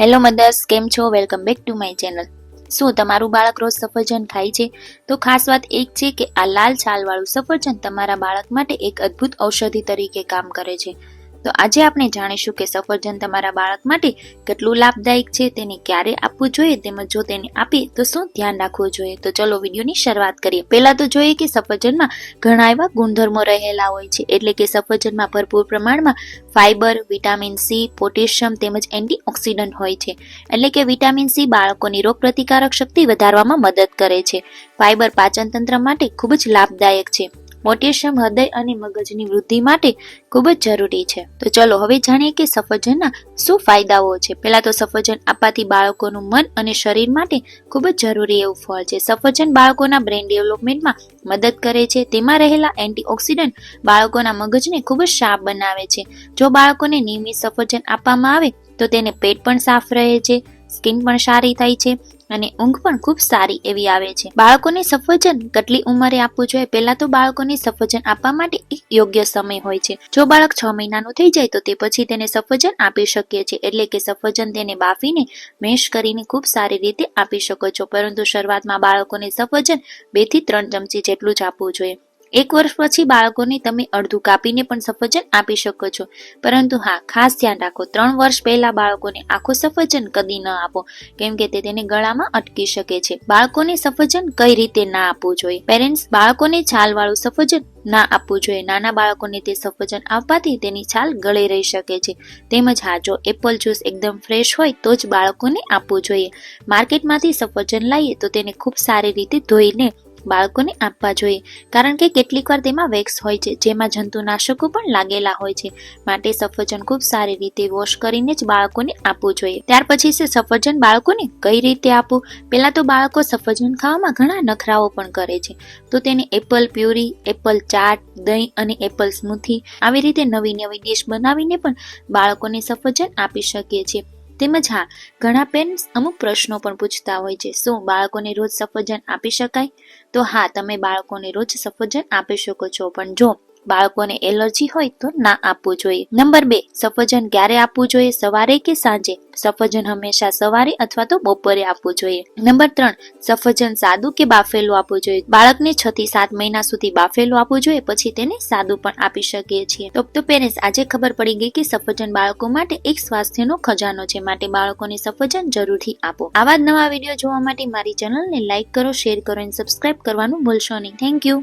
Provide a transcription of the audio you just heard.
Hello mothers કેમ છો? Welcome back to my channel શું તમારું બાળક રોજ સફરજન ખાય છે? તો ખાસ વાત એક છે કે આ લાલ છાલવાળું સફરજન તમારા બાળક માટે એક અદ્ભુત ઔષધિ તરીકે કામ કરે છે. તો આજે આપણે જાણીશું કે સફરજન તમારા બાળક માટે કેટલું લાભદાયક છે, તેને ક્યારે આપવું જોઈએ, તેમજ જો તેને આપીએ તો શું ધ્યાન રાખવું જોઈએ. તો ચલો વિડીયોની શરૂઆત કરીએ. પહેલા તો જોઈએ કે સફરજનમાં ઘણા એવા ગુણધર્મો રહેલા હોય છે, એટલે કે સફરજનમાં ભરપૂર પ્રમાણમાં ફાઇબર વિટામિન સી, પોટેશિયમ તેમજ એન્ટીઓક્સિડન્ટ હોય છે. એટલે કે વિટામિન સી બાળકોની રોગપ્રતિકારક શક્તિ વધારવામાં મદદ કરે છે. ફાઇબર પાચન તંત્ર માટે ખૂબ જ લાભદાયક છે. પોટેશિયમ, હૃદય અને મગજની વૃદ્ધિ માટે ખૂબ જ જરૂરી છે. તો ચલો હવે જાણીએ કે સફરજનના શું ફાયદાઓ છે. પહેલા તો સફરજન આપવાથી બાળકોનું મન અને શરીર માટે ખૂબ જ જરૂરી એવું ફળ છે. સફરજન બાળકોના બ્રેન ડેવલપમેન્ટમાં મદદ કરે છે. તેમાં રહેલા એન્ટીઓક્સિડન્ટ બાળકોના મગજને ખૂબ જ શાર્પ બનાવે છે. જો બાળકોને નિયમિત સફરજન આપવામાં આવે તો તેને પેટ પણ સાફ રહે છે. સ્કિન પણ સારી થાય છે અને ઊંઘ પણ ખૂબ સારી એવી આવે છે. બાળકોને સફરજન કેટલી ઉંમરે આપવું જોઈએ? પહેલા તો બાળકોને સફરજન આપવા માટે એક યોગ્ય સમય હોય છે. જો બાળક છ મહિનાનું થઈ જાય તો તે પછી તેને સફરજન આપી શકીએ છીએ. એટલે કે સફરજન તેને બાફીને મેશ કરીને ખૂબ સારી રીતે આપી શકો છો. પરંતુ શરૂઆતમાં બાળકોને સફરજન બેથી ત્રણ ચમચી જેટલું જ આપવું જોઈએ. એક વર્ષ પછી બાળકોને તમે અડધું કાપીને પણ સફરજન આપી શકો છો. પરંતુ હા, ખાસ ધ્યાન રાખો, ત્રણ વર્ષ પહેલા બાળકોને આખો સફરજન કદી ન આપો, કેમ કે તે તેને ગળામાં અટકી શકે છે. બાળકોને સફરજન કઈ રીતે ના આપવું જોઈએ? પેરેન્ટ્સ, બાળકોને છાલવાળું સફરજન ના આપવું જોઈએ. નાના બાળકોને તે સફરજન આપવાથી તેની છાલ ગળી રહી શકે છે. તેમજ હા, જો એપલ જ્યુસ એકદમ ફ્રેશ હોય, તો જ બાળકોને આપવું જોઈએ. માર્કેટમાંથી સફરજન લાવીએ તો તેને ખૂબ સારી રીતે ધોઈને બાળકોને આપવા જોઈએ, કારણ કે કેટલીકવાર તેમાં વેક્સ હોય છે, જેમાં જંતુનાશકો પણ લાગેલા હોય છે. માટે સફરજન ખૂબ સારી રીતે વોશ કરીને જ બાળકોને આપવું જોઈએ. ત્યાર પછી છે સફરજન બાળકોને કઈ રીતે આપવું? પહેલાં તો બાળકો સફરજન ખાવામાં ઘણા નખરાઓ પણ કરે છે. તો તેને એપલ પ્યુરી, એપલ ચાટ, દહીં અને એપલ સ્મૂથી આવી રીતે નવી નવી ડિશ બનાવીને પણ બાળકોને સફરજન આપી શકીએ છીએ. તેમજ હા, ઘણા પેરેન્ટ્સ અમુક પ્રશ્નો પણ પૂછતા હોય છે. શું બાળકોને રોજ સફરજન આપી શકાય? તો હા, તમે બાળકોને રોજ સફરજન આપી શકો છો. પણ જો બાળકોને એલર્જી હોય તો ના આપવું જોઈએ. નંબર બે, સફરજન ક્યારે આપવું જોઈએ? સવારે કે સાંજે? સફરજન હંમેશા સવારે અથવા તો બપોરે આપવું જોઈએ. નંબર ત્રણ, સફરજન સાદું કે બાફેલું આપવું જોઈએ? બાળકને છ થી સાત મહિના સુધી બાફેલું આપવું જોઈએ, પછી તેને સાદું પણ આપી શકીએ છીએ. તો તો પેરેન્ટ્સ, આજે ખબર પડી ગઈ કે સફરજન બાળકો માટે એક સ્વાસ્થ્યનો ખજાનો છે. માટે બાળકોને સફરજન જરૂરથી આપો. આવા જ નવા વીડિયો જોવા માટે મારી ચેનલને લાઈક કરો, શેર કરો, અને સબસ્ક્રાઇબ કરવાનું ભૂલશો નહીં. Thank you.